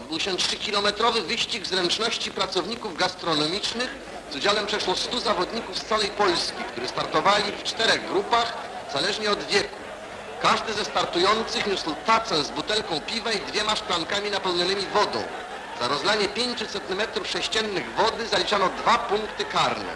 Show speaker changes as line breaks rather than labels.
odbył się 3-kilometrowy wyścig zręczności pracowników gastronomicznych z udziałem przeszło 100 zawodników z całej Polski, którzy startowali w czterech grupach, zależnie od wieku. Każdy ze startujących niósł tacę z butelką piwa i dwiema szklankami napełnionymi wodą. Za rozlanie 500 metrów sześciennych wody zaliczano dwa punkty karne.